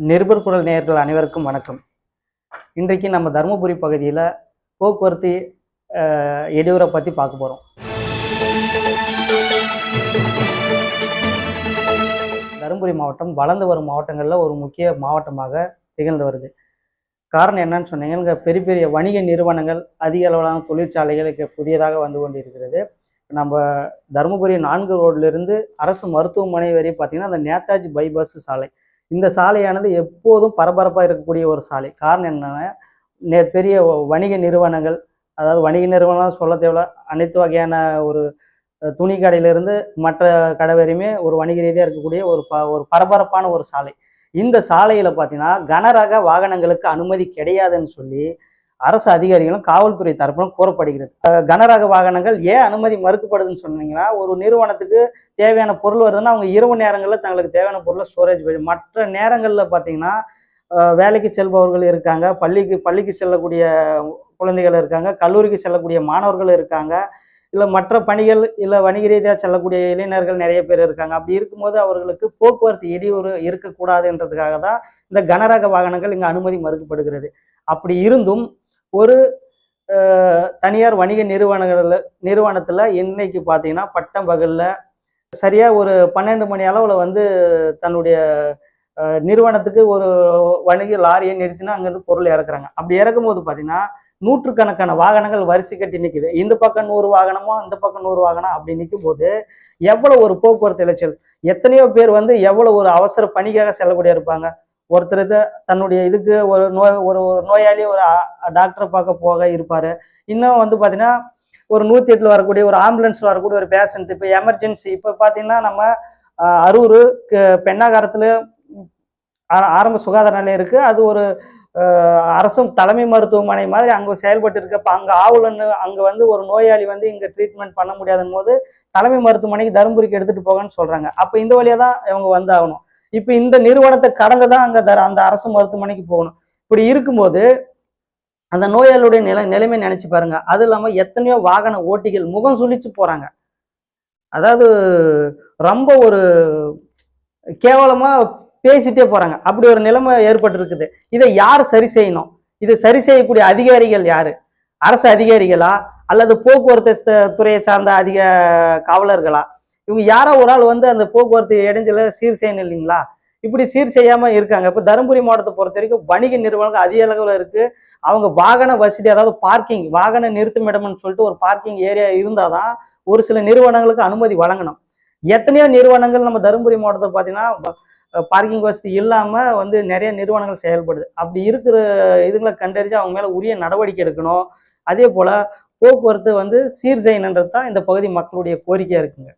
நிருபர் குரல் நேயர்கள் அனைவருக்கும் வணக்கம். இன்றைக்கு நம்ம தருமபுரி பகுதியில் போக்குவரத்து அஹ், இடையூறை பற்றி பார்க்க போகிறோம் தருமபுரி மாவட்டம் வளர்ந்து வரும் மாவட்டங்களில் ஒரு முக்கிய மாவட்டமாக திகழ்ந்து வருது. காரணம் என்னன்னு சொன்னீங்க பெரிய பெரிய வணிக நிறுவனங்கள் அதிக அளவிலான தொழிற்சாலைகள் புதியதாக வந்து கொண்டிருக்கிறது. நம்ம தருமபுரி நான்கு ரோட்லேருந்து அரசு மருத்துவமனை வரை பார்த்திங்கன்னா அந்த நேதாஜி பைபாஸ் சாலை. இந்த சாலையானது எப்போதும் பரபரப்பாக இருக்கக்கூடிய ஒரு சாலை. காரணம் என்னன்னா நெ- பெரிய வணிக நிறுவனங்கள் அதாவது வணிக நிறுவனம் சொல்ல தேவையில்ல. அனைத்து வகையான ஒரு துணி கடையிலிருந்து மற்ற கடை வரையுமே ஒரு வணிக ரீதியாக இருக்கக்கூடிய ஒரு ப ஒரு பரபரப்பான ஒரு சாலை. இந்த சாலையில் பார்த்தீங்கன்னா கனரக வாகனங்களுக்கு அனுமதி கிடையாதுன்னு சொல்லி அரசு அதிகாரிகளும் காவல்துறை தரப்பிலும் கூறப்படுகிறது கனரக வாகனங்கள் ஏன் அனுமதி மறுக்கப்படுதுன்னு சொன்னீங்கன்னா ஒரு நிறுவனத்துக்கு தேவையான பொருள் வருதுன்னா அவங்க இரவு நேரங்களில் தங்களுக்கு தேவையான பொருளை ஸ்டோரேஜ் பண்ணி மற்ற நேரங்களில் பார்த்தீங்கன்னா வேலைக்கு செல்பவர்கள் இருக்காங்க பள்ளிக்கு பள்ளிக்கு செல்லக்கூடிய குழந்தைகள் இருக்காங்க கல்லூரிக்கு செல்லக்கூடிய மாணவர்கள் இருக்காங்க இல்லை மற்ற பணிகள் இல்லை வணிக ரீதியாக செல்லக்கூடிய இளைஞர்கள் நிறைய பேர் இருக்காங்க. அப்படி இருக்கும்போது அவர்களுக்கு போக்குவரத்து இடையூறு இருக்கக்கூடாதுன்றதுக்காக தான் இந்த கனரக வாகனங்கள் இங்கே அனுமதி மறுக்கப்படுகிறது. அப்படி இருந்தும் ஒரு தனியார் வணிக நிறுவனங்கள் நிறுவனத்தில் இன்னைக்கு பார்த்தீங்கன்னா பட்டம் பகலில் சரியாக ஒரு பன்னெண்டு மணி அளவில் வந்து தன்னுடைய நிறுவனத்துக்கு ஒரு வணிக லாரியை நிறுத்தினா அங்கேருந்து பொருள் இறக்குறாங்க. அப்படி இறக்கும்போது பார்த்தீங்கன்னா நூற்றுக்கணக்கான வாகனங்கள் வரிசை கட்டி நிற்குது இந்த பக்கம் நூறு வாகனமோ இந்த பக்கம் நூறு வாகனம் அப்படி நிற்கும் போது எவ்வளோ ஒரு போக்குவரத்து இளைச்சல் எத்தனையோ பேர் வந்து எவ்வளோ ஒரு அவசர பணிக்காக செல்லக்கூடிய இருப்பாங்க. ஒருத்தர் தன்னுடைய இதுக்கு ஒரு நோய் ஒரு ஒரு நோயாளி ஒரு டாக்டரை பார்க்க போக இருப்பாரு. இன்னும் வந்து பார்த்தீங்கன்னா ஒரு நூற்றி எட்டில் வரக்கூடிய ஒரு ஆம்புலன்ஸில் வரக்கூடிய ஒரு பேஷண்ட் இப்போ எமர்ஜென்சி இப்போ பார்த்தீங்கன்னா நம்ம அரூர் பெண்ணாகாரத்தில் ஆரம்ப சுகாதார நிலையம் இருக்கு. அது ஒரு அரசும் தலைமை மருத்துவமனை மாதிரி அங்கே செயல்பட்டு இருக்கு அங்கே ஆவுலன்னு அங்கே வந்து ஒரு நோயாளி வந்து இங்கே ட்ரீட்மெண்ட் பண்ண முடியாதுன்னு போது தலைமை மருத்துவமனைக்கு தருமபுரிக்கு எடுத்துகிட்டு போகன்னு சொல்கிறாங்க அப்போ இந்த வழியாக தான் இவங்க வந்தாகணும். இப்போ இந்த நிறுவனத்தை கடந்து தான் அங்கே தர அந்த அரசு மருத்துவமனைக்கு போகணும். இப்படி இருக்கும்போது அந்த நோயாளியுடைய நிலை நிலைமை நினைச்சு பாருங்க. அது இல்லாம எத்தனையோ வாகன ஓட்டிகள் முகம் சுழிச்சு போறாங்க. அதாவது ரொம்ப ஒரு கேவலமா பேசிட்டே போறாங்க. அப்படி ஒரு நிலைமை ஏற்பட்டு இருக்குது இதை யார் சரி செய்யணும்? இதை சரி செய்யக்கூடிய அதிகாரிகள் யாரு? அரசு அதிகாரிகளா? அல்லது போக்குவரத்து துறையை சார்ந்த அதிக காவலர்களா? இவங்க யாரோ ஒரு ஆள் வந்து அந்த போக்குவரத்து இடைஞ்சல சீர் செய்யணும் இல்லைங்களா? இப்படி சீர் செய்யாம இருக்காங்க. இப்போ தருமபுரி மாவட்டத்தை பொறுத்த வரைக்கும் வணிக நிறுவனங்கள் அதிக அளவில் இருக்கு. அவங்க வாகன வசதி அதாவது பார்க்கிங் வாகன நிறுத்துமிடம்னு சொல்லிட்டு ஒரு பார்க்கிங் ஏரியா இருந்தாதான் ஒரு சில நிறுவனங்களுக்கு அனுமதி வழங்கணும். எத்தனையோ நிறுவனங்கள் நம்ம தருமபுரி மாவட்டத்தில் பார்த்தீங்கன்னா பார்க்கிங் வசதி இல்லாமல் வந்து நிறைய நிறுவனங்கள் செயல்படுது. அப்படி இருக்கிற இதுங்களை கண்டறிஞ்சு அவங்க மேலே உரிய நடவடிக்கை எடுக்கணும். அதே போல் போக்குவரத்து வந்து சீர் செய்யணுன்றது தான் இந்த பகுதி மக்களுடைய கோரிக்கையாக இருக்குங்க.